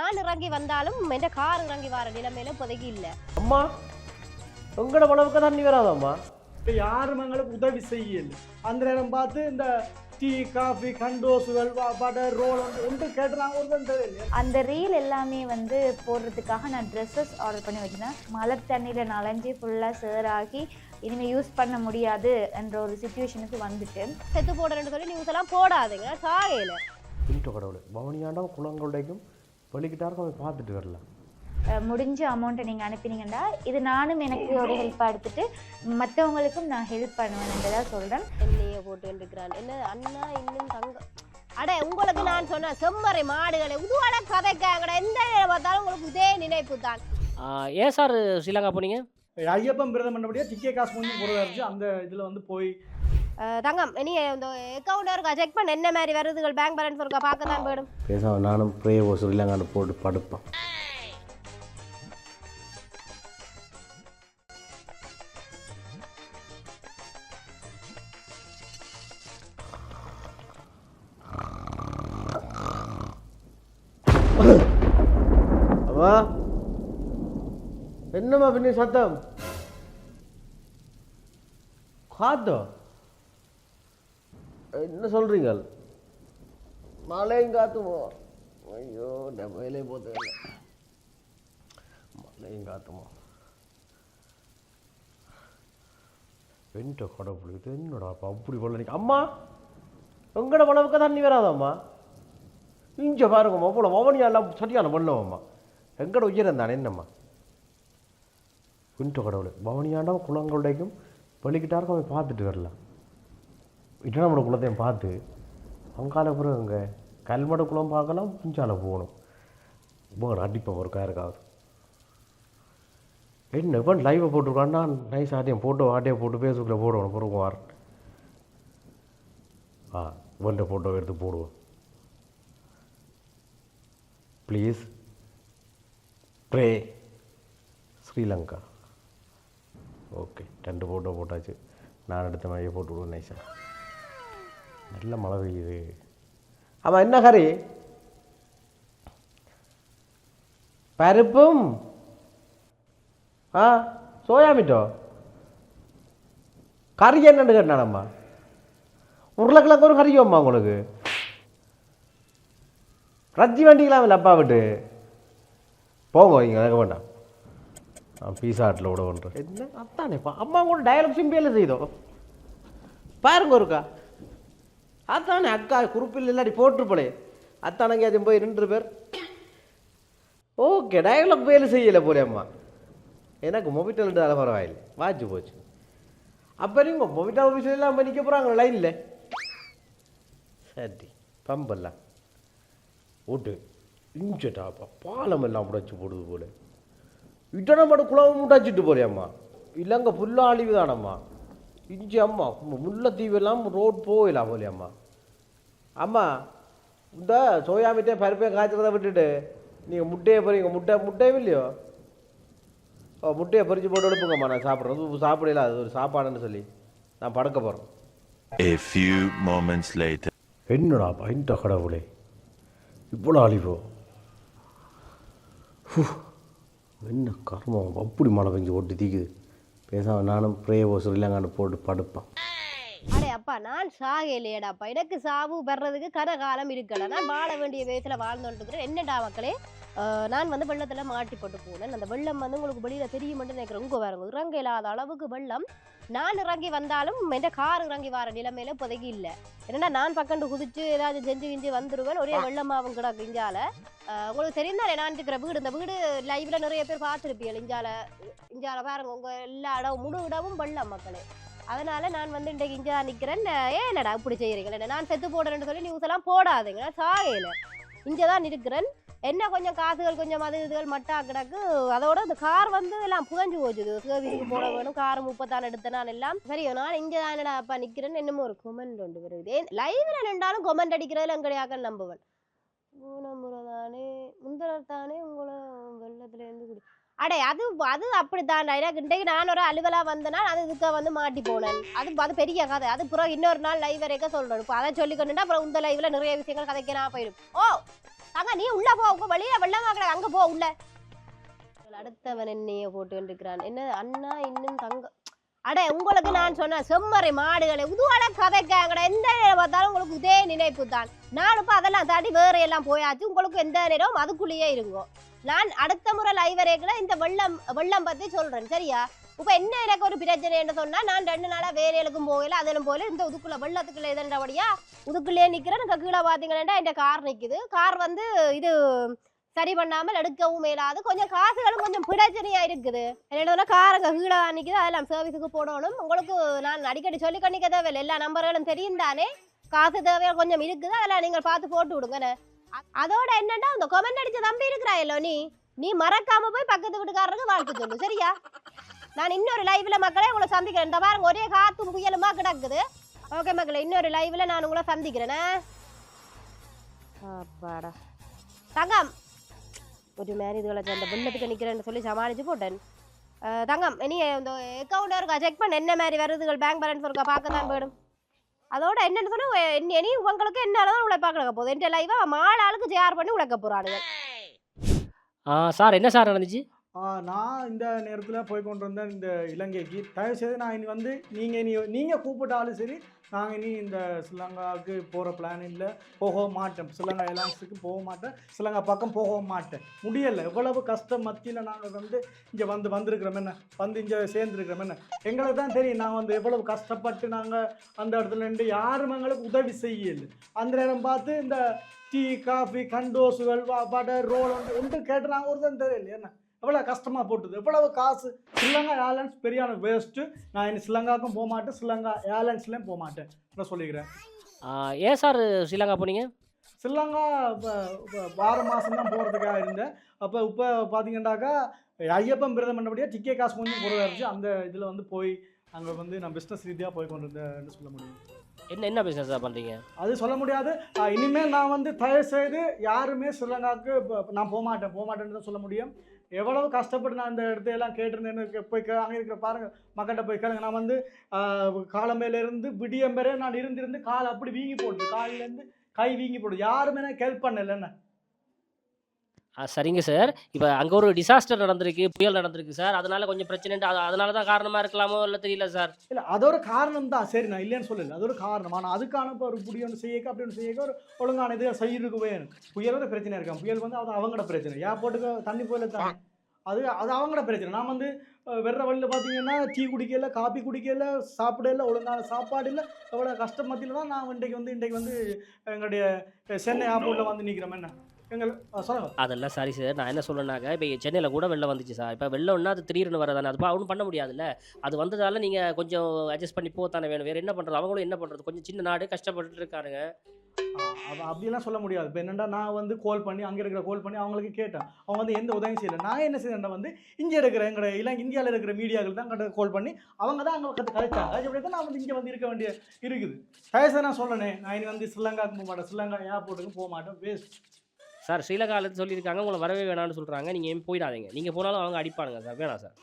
நான் இறங்கி வந்தாலும் என் கார் இறங்கி வர நிலைமையில இப்போதைக்கு இல்ல. அம்மா உங்களோட உணவுக்கு தண்ணி வராதம்மா? இப்போ யாரும் எங்களுக்கு உதவி செய்யல. அந்த நேரம் பார்த்து இந்த டீ காஃபி கண்டோசுகள் பட்டர் ரோல் ஒன்று கேட்டுறாங்க தெரியல அந்த ரீல் எல்லாமே வந்து போடுறதுக்காக நான் ட்ரெஸ்ஸஸ் ஆர்டர் பண்ணி வச்சிருந்தேன். மழை தண்ணியில் நனைஞ்சு ஃபுல்லாக சேராகி இனிமேல் யூஸ் பண்ண முடியாது என்ற ஒரு சுச்சுவேஷனுக்கு வந்துட்டு. செத்து போடுறேன்னு சொல்லி நியூஸ் எல்லாம் போடாதீங்க சாகையில. கடவுளை பவனியாண்டம் குளங்களுடைக்கும் வெளிக்கிட்டாருக்கும் அவன் பார்த்துட்டு வரலாம். அஹ், முடிஞ்ச அமௌண்ட்டை நீங்கள் அனுப்பினீங்கன்னா இது நானும் எனக்கு ஒரு ஹெல்ப்பாக எடுத்துட்டு மற்றவங்களுக்கும் நான் ஹெல்ப் பண்ணுவேன்றதா சொல்கிறேன் என்னைய போட்டு இருக்கிறான் என்ன அண்ணா இன்னும் தங்க அட உங்களுக்கு நான் சொன்ன செம்மறை மாடுகளை உதுவாட கதைக்காங்கடா எந்த பார்த்தாலும் உங்களுக்கு இதே நினைப்பு தான். ஏன் சார் ஸ்ரீலங்கா போனீங்க? ஐயப்பன் பிரதம் பண்ணபடியே டிக்கே காசு கொஞ்சம் போகிறதா இருந்துச்சு. அந்த இதில் வந்து போய் தங்கம். நீ இந்த அக்கௌண்ட் இருக்கா? செக் பண்ண என்ன மாதிரி வருதுகள்? பேங்க் பேலன்ஸ் இருக்கா? பார்க்க தான் போயிடும். பேசாம நானும் ப்ரே ஓ ஸ்ரீலங்கான்னு போட்டு படுப்பேன். அம்மா என்னம்மா பின்ன சத்தம்? காத்தோ? என்ன சொல்கிறீங்கள் மழையும் காத்துமோ? ஐயோ டபையிலே போது மழையும் காத்துமோ? வெண்ட கடவுள் இது என்னடா அப்பா அப்படி கொள்ள அம்மா எங்கட உணவுக்கு தண்ணி வராதம்மா? இங்க பாருங்கம்மா அவ்வளோ ஓவனியா எல்லாம் சரியான பண்ணுவோம்மா எங்கட உயிரந்தானே தானே என்னம்மா? வெண்ட கடவுள் பவனியாண்டம் குளங்களுடைக்கும் பலிக்கிட்டாருக்கும் அவன் பார்த்துட்டு வரலாம். இட்டனமட குளத்தையும் பார்த்து அங்கால பிறகு அங்கே கல்மட குளம் பார்க்கலாம் புஞ்சால போகணும். போகணும் அடிப்பேன் ஒரு காருக்காவது. என்ன இப்போ லைவை போட்டிருக்கான்னா நைஸ் ஆட்டியம் ஃபோட்டோ ஆட்டையை போட்டு ஃபேஸ்புக்கில் போடுவோம் பிறகு வார். ஆ இவன்ட ஃபோட்டோ எடுத்து போடுவோம் ப்ளீஸ் ப்ரே ஸ்ரீலங்கா ஓகே ரெண்டு ஃபோட்டோ போட்டாச்சு. நான் எடுத்த மாதிரியே போட்டு விடுவேன் நைஸாக நல்ல மழை பெய்யுது. ஆமாம் என்ன கறி? பருப்பும் ஆ சோயா மீட்டோ? கறி என்னன்னு கேட்டானம்மா. உருளைக்கிழங்கு ஒரு கறியோம்மா உங்களுக்கு. ரஜ்ஜி இல்லை அப்பா விட்டு. போங்க இங்கே கேட்க வேண்டாம். நான் பீஸா ஹட்டில் விட பண்ணுறேன் என்ன அத்தானேப்பா அம்மா கூட டயலாக் சிம்பியில் செய்தோம் பாருங்க ஒருக்கா. அதானே அக்கா குறுப்பில் இல்லாட்டி அத்தானங்க அது போய் ரெண்டு பேர். ஓகே டயலாக் வேலை செய்யலை போலே அம்மா. எனக்கு மொபிட்டல் அதை பரவாயில்லை. வாச்சு போச்சு. அப்போ நீங்கள் மொபிட்டல் ஆஃபீஸில் எல்லாம் நிற்க போகிறாங்க லைனில் சரி பம்பெல்லாம். ஓட்டு இஞ்சட்டாப்பா பாலம் எல்லாம் முடைச்சு போடுது போல. இட்டனை மட்டும் குழம்பு முட்டாச்சிட்டு போறியம்மா இல்லைங்க ஃபுல்லாக அழிவு தானம்மா இஞ்சி அம்மா முல்லைத்தீவெல்லாம் ரோட் போயிடலாம் போலியம்மா அம்மா இந்த சோயா மிட்டே பருப்பையும் காய்ச்சறதை விட்டுட்டு நீங்கள் முட்டையை பொறிங்க முட்டை முட்டையும் இல்லையோ ஓ முட்டையை பொரிச்சு போட்டு எடுப்புங்கம்மா நான் சாப்பிட்றேன் சாப்பிடல அது ஒரு சாப்பாடுன்னு சொல்லி நான் படுக்க போகிறேன் A few moments later. என்னடா பயன்ட்ட கடவுளே இவ்வளோ அழிவோ ஹூ, என்ன கர்மம் அப்படி மழை பெஞ்சு ஓட்டு தீக்குது பேசாமல் நானும் ப்ரேவோ ஸ்ரீலங்கான்னு போட்டு படுப்பேன் அடே அப்பா நான் சாகையிலேடாப்பா எனக்கு சாவு வர்றதுக்கு கன காலம் இருக்கல நான் வாழ வேண்டிய வயசுல வாழ்ந்துட்டு என்னடா மக்களே? நான் வந்து வெள்ளத்துல மாட்டி போட்டு போனேன். அந்த வெள்ளம் வந்து உங்களுக்கு வெளியில தெரியுமென்று நினைக்கிறேன். உங்க வேற இறங்க இல்லாத அளவுக்கு வெள்ளம். நான் இறங்கி வந்தாலும் என் கார் இறங்கி வர நிலைமையில இப்போதைக்கு இல்ல. என்னடா நான் பக்கண்டு குதிச்சு ஏதாச்சும் செஞ்சு கிஞ்சு வந்துருவேன். ஒரே வெள்ளமாவும் கிடக்கு இஞ்சால. உங்களுக்கு தெரிந்தாலே நான் இருக்கிற வீடு இந்த வீடு லைவ்ல நிறைய பேர் பார்த்துருப்பீங்க இஞ்சால? இஞ்சால பாருங்க உங்க எல்லா இடம் முழு இடமும் வெள்ளம் மக்களே. அதனால நான் வந்து இன்றைக்கு இங்கே நிற்கிறேன் ஏன்னடா இப்படி செய்கிறீங்களே நான் செத்து போடுறேன்னு சொல்லி நியூஸ் எல்லாம் போடாதுங்க. சாகையில். இங்கே தான் இருக்கிறேன் என்ன கொஞ்சம் காசுகள் கொஞ்சம் அது இதுகள் மட்டா கிடக்கு. அதோட இந்த கார் வந்து எல்லாம் புதஞ்சு போச்சுது. சர்வீஸுக்கு போட வேணும். கார் முப்பத்தான் எடுத்த நான் எல்லாம். சரி நான் இங்கே என்னடா அப்பா நிற்கிறேன்னு என்னமோ ஒரு கொமெண்ட் ஒன்று வருது. லைவில் நின்றாலும் கொமெண்ட் அடிக்கிறதுல எங்கடையாக நம்புவேன்? முறை தானே முந்தனர் தானே உங்களை வெள்ளத்துலேருந்து குடி அடே அது அது அப்படித்தான் இன்றைக்கு நான் ஒரு அலுவலா வந்தேன்னா அது இதுக்கு வந்து மாட்டி போனேன். அது அது பெரிய கதை. அது பிறகு இன்னொரு நாள் லைவ் வரைக்கும் சொல்லணும் இப்போ அதை சொல்லிக்கொண்டுட்டா அப்புறம் இந்த லைவ்ல நிறைய விஷயங்கள் கதைக்கு நான் போயிடும். ஓ தங்க நீ உள்ள போ. உங்க வெளியில வெள்ளம் போய் அங்க போ உள்ள. அடுத்தவன் என்னைய போட்டு இருக்கிறான் என்ன அண்ணா இன்னும் தங்க? அடே உங்களுக்கு நான் சொன்ன செம்மறை மாடுகளை உதுவாட கதைக்காங்கட. எந்த நேரம் பார்த்தாலும் உங்களுக்கு இதே நினைப்பு தான். நான் இப்போ அதெல்லாம் தாண்டி வேற எல்லாம் போயாச்சு. உங்களுக்கு எந்த நேரம் அதுக்குள்ளேயே இருங்கோ. நான் அடுத்த முறை லைவரேக்குல இந்த வெள்ளம் வெள்ளம் பத்தி சொல்றேன். சரியா? இப்ப என்ன எனக்கு ஒரு பிரச்சனைன்னு சொன்னா நான் ரெண்டு நாளா வேலைகளுக்கும் போகல அதிலும் போகல இந்த உதுக்குள்ள வெள்ளத்துக்குள்ள இதன்றபடியா உதுக்குள்ளே நிக்கிறேன். இங்க கீழே பாத்தீங்கன்னா இந்த கார் நிக்குது. கார் வந்து இது சரி பண்ணாமல் எடுக்கவும் மேலாது கொஞ்சம் காசுகளும் கொஞ்சம் பிரச்சனையா இருக்குது. என்னோட காரங்க கீழே நிக்குது. அதெல்லாம் சர்வீஸுக்கு போடணும். உங்களுக்கு நான் அடிக்கடி சொல்லி கணிக்க தேவையில்லை. எல்லா நம்பர்களும் தெரியும் தானே? காசு தேவையா கொஞ்சம் இருக்குது. அதெல்லாம் நீங்கள் பார்த்து போட்டு விடுங்கண்ணே அதோட என்னன்னா இந்த கொமெண்ட் அடிச்ச தம்பி இருக்கிறாயல்லோ நீ நீ மறக்காம போய் பக்கத்து வீட்டுக்காரருக்கு வாழ்த்து சொல்லு சரியா? நான் இன்னொரு லைவ்ல மக்களே உங்களை சந்திக்கிறேன். இந்த பாருங்க ஒரே காத்தும் புயலுமா கிடக்குது. ஓகே மக்களே இன்னொரு லைவ்ல நான் உங்களை சந்திக்கிறேனே. அப்பாடா. தங்கம் ஒரு மாதிரி இதுகளை அந்த வெள்ளத்துக்கு நிக்கிறேன்னு சொல்லி சமாளிச்சு போட்டேன். தங்கம் இனி இந்த அக்கௌண்ட் இருக்கா? செக் பண்ண என்ன மாதிரி வருதுகள்? பேங்க் பேலன்ஸ் இருக்கா? பார்க்க தான் போயிடும். அதோட என்னன்னு சொன்னா இனி உங்களுக்கு என்ன அளவு உழைப்பாக்க பார்க்க போகுது. என் லைவா மாலாளுக்கு ஜேஆர் ஷேர் பண்ணி உழைக்க போறானுங்க. ஆ சார் என்ன சார் நடந்துச்சு? நான் இந்த நேரத்தில் போய் கொண்டு வந்தேன் இந்த இலங்கைக்கு. தயவு செய்து நான் இனி வந்து நீங்கள் இனி நீங்கள் கூப்பிட்டாலும் சரி நாங்கள் இனி இந்த ஸ்ரீலங்காவுக்கு போகிற பிளான் இல்லை. போக மாட்டேன் ஸ்ரீலங்கா ஏர்லைன்ஸுக்கு போக மாட்டேன் ஸ்ரீலங்கா பக்கம் போக மாட்டேன் முடியலை. எவ்வளவு கஷ்டம் மத்தியில் நாங்கள் வந்து இங்கே வந்து வந்திருக்கிறோம் என்ன? வந்து இங்கே சேர்ந்துருக்கிறோம் என்ன? எங்களுக்கு தான் தெரியும். நான் வந்து எவ்வளவு கஷ்டப்பட்டு நாங்கள் அந்த இடத்துல நின்று யாரும் எங்களுக்கு உதவி செய்யலை. அந்த நேரம் பார்த்து இந்த டீ காஃபி கண்டோசுகள் வடை ரோல் ஒன்று ஒன்று கேட்டு நாங்கள் ஒரு தான் தெரியல என்ன? எவ்வளோ கஷ்டமாக போட்டுது? எவ்வளவு காசு? ஸ்ரீலங்கா ஏர்லைன்ஸ் பெரியான வேஸ்ட்டு நான் இனி ஸ்ரீலங்காவுக்கும் போக மாட்டேன். ஸ்ரீலங்கா ஏர்லைன்ஸ்லேயும் போக மாட்டேன். நான் சொல்லிக்கிறேன்? ஏன் சார் ஸ்ரீலங்கா போனீங்க? ஸ்ரீலங்கா வார மாதம் தான் போகிறதுக்காக இருந்தேன். அப்போ இப்போ பார்த்தீங்கன்னாக்கா ஐயப்பன் பிரதம் பண்ணபடியாக டிக்கெட் காசு கொஞ்சம் குறைவாக இருந்துச்சு அந்த இதில் வந்து போய் அங்கே வந்து நான் பிஸ்னஸ் ரீதியாக போய் கொண்டு சொல்ல முடியும். என்ன என்ன பிஸ்னஸ் பண்ணுறீங்க அது சொல்ல முடியாது. இனிமேல் நான் வந்து தயவு செய்து யாருமே ஸ்ரீலங்காவுக்கு நான் போக மாட்டேன். போக மாட்டேன்னு தான் சொல்ல முடியும். எவ்வளவு கஷ்டப்பட்டு நான் இந்த இடத்தையெல்லாம் கேட்டிருந்தேன்னு போய் அங்கே இருக்கிற பாருங்க மக்கள்கிட்ட போய் கேளுங்க. நான் வந்து காலமையிலேருந்து காலம்பையிலேருந்து விடியம் வரை நான் இருந்திருந்து கால் அப்படி வீங்கி போடுது. காலிலேருந்து கை வீங்கி போடுது. யாருமே நான் ஹெல்ப் பண்ணல என்ன? சரிங்க சார். இப்போ அங்கே ஒரு டிசாஸ்டர் நடந்திருக்கு புயல் நடந்திருக்கு சார். அதனால கொஞ்சம் பிரச்சனை அதனால தான் காரணமாக இருக்கலாமோ இல்லை தெரியல சார். இல்லை அது ஒரு காரணம் தான். சரி நான் இல்லைன்னு சொல்லல. அது ஒரு காரணம். ஆனால் அதுக்கான இப்போ ஒரு புடி ஒன்று செய்யக்க அப்படி ஒன்று செய்யக்க ஒரு ஒழுங்கான இது செய்யறதுக்கு வேணும். புயலோட பிரச்சனை இருக்கான் புயல் வந்து அது அவங்களோட பிரச்சனை. ஏர்போர்ட்டுக்கு தண்ணி போயில தான்? அது அது அவங்களோட பிரச்சனை. நான் வந்து வெற வழியில் பார்த்தீங்கன்னா டீ குடிக்கல காபி குடிக்கல சாப்பிடல ஒழுங்கான சாப்பாடு இல்லை. எவ்வளோ கஷ்டம் மத்தியில் தான் நான் இன்றைக்கு வந்து இன்றைக்கு வந்து எங்களுடைய சென்னை ஏர்போர்ட்டில் வந்து நிற்கிறோம் என்ன? எங்கள் அஹ், சொல்லுங்க. அதெல்லாம் சரி சார் நான் என்ன சொல்றேன்னாக்க இப்போ சென்னையில் கூட வெள்ளம் வந்துச்சு சார் இப்போ வெள்ளம்னா அது திடீர்னு வரதானே அது ஒன்றும் பண்ண முடியாதுல்ல? அது வந்ததால நீங்கள் கொஞ்சம் அட்ஜஸ்ட் பண்ணி போத்தானே வேணும். வேறு என்ன பண்ணுறது அவங்களும் என்ன பண்ணுறது கொஞ்சம் சின்ன நாடு கஷ்டப்பட்டுட்டு இருக்கானுங்க. அவ அப்படியெல்லாம் சொல்ல முடியாது. இப்போ என்னென்னா நான் வந்து கால் பண்ணி அங்கே இருக்கிற கால் பண்ணி அவங்களுக்கு கேட்டேன். அவங்க வந்து எந்த உதவியும் செய்யலை. நான் என்ன செய்யறேன்னா வந்து இங்கே இருக்கிற எங்களோட இல்லை இந்தியாவில் இருக்கிற மீடியாக்கள் தான் கிட்ட கால் பண்ணி அவங்க தான் அங்கே கற்று கதைச்சாங்க. அப்படி தான் நான் வந்து இங்கே வந்து இருக்க வேண்டிய இருக்குது. தயவுசெய்து நான் சொல்லணே நான் இனி வந்து ஸ்ரீலங்காவுக்கு போக மாட்டேன் ஸ்ரீலங்கா ஏர்போர்ட்டுக்கு போக மாட்டேன். வேஸ்ட் சார் ஸ்ரீலங்காவில் சொல்லியிருக்காங்க உங்களை வரவே வேணாம்னு சொல்கிறாங்க நீங்கள் போயிடாதீங்க. நீங்கள் போனாலும் அவங்க அடிப்பானுங்க சார் வேணாம் சார்.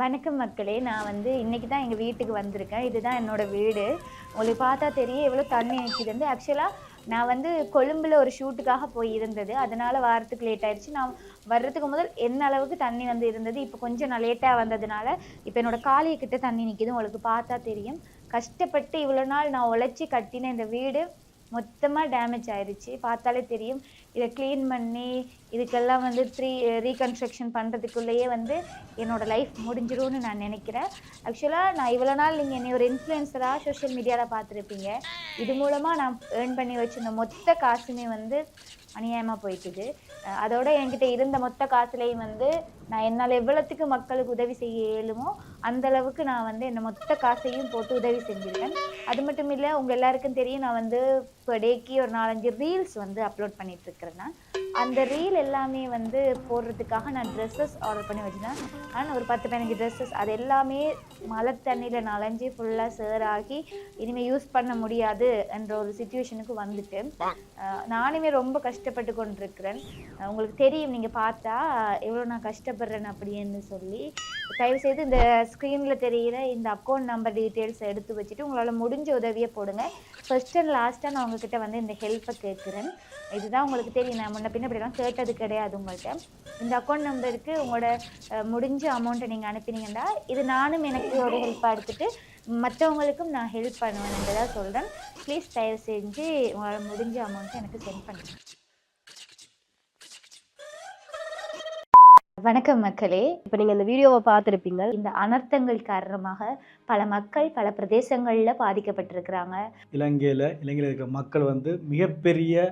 வணக்கம் மக்களே. நான் வந்து இன்னைக்கு தான் எங்கள் வீட்டுக்கு வந்திருக்கேன். இதுதான் என்னோட வீடு. உங்களுக்கு பார்த்தா தெரியும் எவ்வளோ தண்ணி நிற்கிது ஆக்சுவலாக நான் வந்து கொழும்புல ஒரு ஷூட்டுக்காக போய் இருந்தது அதனால வாரத்துக்கு லேட் ஆயிடுச்சு. நான் வர்றதுக்கு முதல் என்ன அளவுக்கு தண்ணி வந்து இருந்தது இப்போ கொஞ்சம் நான் லேட்டாக வந்ததுனால இப்போ என்னோட காலிய கிட்ட தண்ணி நிற்கிது உங்களுக்கு பார்த்தா தெரியும். கஷ்டப்பட்டு இவ்வளோ நாள் நான் உழைச்சி கட்டின இந்த வீடு மொத்தமாக டேமேஜ் ஆயிடுச்சு பார்த்தாலே தெரியும். இதை க்ளீன் பண்ணி இதுக்கெல்லாம் வந்து த்ரீ ரீகன்ஸ்ட்ரக்ஷன் பண்ணுறதுக்குள்ளேயே வந்து என்னோடய லைஃப் முடிஞ்சிடும்னு நான் நினைக்கிறேன். ஆக்சுவலாக நான் இவ்வளோ நாள் நீங்கள் என்னை ஒரு இன்ஃப்ளூயன்சராக சோஷியல் மீடியாவில் பார்த்துருப்பீங்க. இது மூலமாக நான் ஏர்ன் பண்ணி வச்சிருந்த மொத்த காசுமே வந்து அநியாயமாக போயிட்டுது. அதோட என்கிட்ட இருந்த மொத்த காசுலேயும் வந்து நான் என்னால் எவ்வளோத்துக்கு மக்களுக்கு உதவி செய்ய இயலுமோ அந்த அளவுக்கு நான் வந்து என்னை மொத்த காசையும் போட்டு உதவி செஞ்சிருக்கேன். அது மட்டும் இல்லை உங்கள் எல்லாருக்கும் தெரியும் நான் வந்து இப்போ டேக்கி ஒரு நாலஞ்சு ரீல்ஸ் வந்து அப்லோட் பண்ணிட்டு நான். அந்த ரீல் எல்லாமே வந்து போடுறதுக்காக நான் ட்ரெஸ்ஸஸ் ஆர்டர் பண்ணி வச்சிருந்தேன். ஆனால் ஒரு பத்து பதினஞ்சு ட்ரெஸ்ஸஸ் அது எல்லாமே மழை தண்ணியில் நனைஞ்சு ஃபுல்லாக சேர் ஆகி இனிமேல் யூஸ் பண்ண முடியாது என்ற ஒரு சுச்சுவேஷனுக்கு வந்துட்டு நானுமே ரொம்ப கஷ்டப்பட்டு கொண்டிருக்கிறேன். உங்களுக்கு தெரியும் நீங்கள் பார்த்தா எவ்வளோ நான் கஷ்டப்படுறேன் அப்படின்னு சொல்லி தயவுசெய்து இந்த ஸ்க்ரீனில் தெரிகிற இந்த அக்கௌண்ட் நம்பர் டீட்டெயில்ஸ் எடுத்து வச்சுட்டு உங்களால் முடிஞ்ச உதவியை போடுங்க. ஃபர்ஸ்ட் அண்ட் லாஸ்ட்டாக நான் உங்ககிட்ட வந்து இந்த ஹெல்ப்பை கேட்குறேன் இதுதான் உங்களுக்கு தெரியும். நான் முன்ன பின்ன இப்படிலாம் கேட்டது கிடையாது உங்கள்கிட்ட இந்த அக்கௌண்ட் நம்பருக்கு உங்களோட முடிஞ்ச அமௌண்ட்டை நீங்கள் அனுப்பினீங்கன்னா இது நானும் எனக்கு ஒரு ஹெல்ப்பாக எடுத்துகிட்டு மற்றவங்களுக்கும் நான் ஹெல்ப் பண்ணுவேன்றதாக சொல்கிறேன் ப்ளீஸ் தயவு செஞ்சு உங்களால் முடிஞ்ச அமௌண்ட்டை எனக்கு சென்ட் பண்ணுங்கள் வணக்கம் மக்களே. இப்போ நீங்கள் இந்த வீடியோவை பார்த்துருப்பீங்க. இந்த அனர்த்தங்கள் காரணமாக பல மக்கள் பல பிரதேசங்களில் பாதிக்கப்பட்டிருக்கிறாங்க. இலங்கையில் இலங்கையில் இருக்கிற மக்கள் வந்து மிகப்பெரிய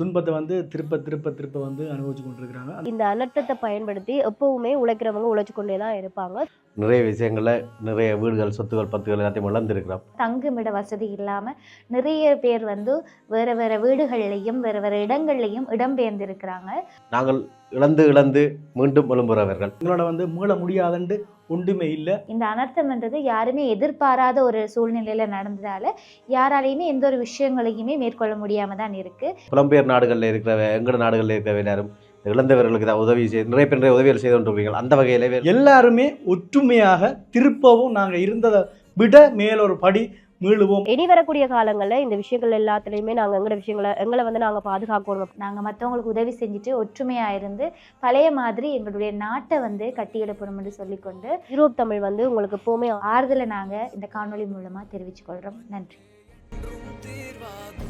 துன்பத்தை வந்து திருப்ப திருப்ப திருப்ப வந்து அனுபவிச்சு கொண்டிருக்கிறாங்க. இந்த அனர்த்தத்தை பயன்படுத்தி எப்பவுமே உழைக்கிறவங்க உழைச்சு கொண்டே தான் இருப்பாங்க. நிறைய விஷயங்களில் நிறைய வீடுகள் சொத்துகள் பத்துகள் எல்லாத்தையும் இழந்திருக்கிறோம். தங்குமிட வசதி இல்லாமல் நிறைய பேர் வந்து வேறு வேறு வீடுகள்லையும் வேறு வேறு இடங்கள்லையும் இடம்பெயர்ந்திருக்கிறாங்க நாங்கள் இழந்து இழந்து மீண்டும் எழும்புறவர்கள் எங்களோட வந்து மீள முடியாதுன்ட்டு ஒன்றுமே இல்லை. இந்த அனர்த்தம்ன்றது யாருமே எதிர்பாராத ஒரு சூழ்நிலையில் நடந்ததால யாராலையுமே எந்த ஒரு விஷயங்களையுமே மேற்கொள்ள முடியாமல் தான் இருக்குது புலம்பெயர் நாடுகளில் இருக்கிற எங்கட நாடுகளில் இருக்கிற எல்லாரும் இழந்தவர்களுக்கு தான் உதவி செய்து நிறைய பேர் நிறைய உதவிகள் செய்து கொண்டிருக்கிறீர்கள். அந்த வகையில் எல்லாருமே ஒற்றுமையாக திருப்பவும் நாங்கள் இருந்ததை விட மேலொரு படி மீளுவோம். இனி வரக்கூடிய காலங்களில் இந்த விஷயங்கள் எல்லாத்துலேயுமே நாங்கள் எங்களோட விஷயங்களை எங்களை வந்து நாங்கள் பாதுகாக்கணும். நாங்கள் மற்றவங்களுக்கு உதவி செஞ்சுட்டு ஒற்றுமையாக இருந்து பழைய மாதிரி எங்களுடைய நாட்டை வந்து கட்டி எழுப்பணும்னு சொல்லிக்கொண்டு யூரோப் தமிழ் வந்து உங்களுக்கு எப்போவுமே ஆறுதலை நாங்கள் இந்த காணொளி மூலமாக தெரிவிச்சுக்கொள்கிறோம் நன்றி. தீர்வாகும்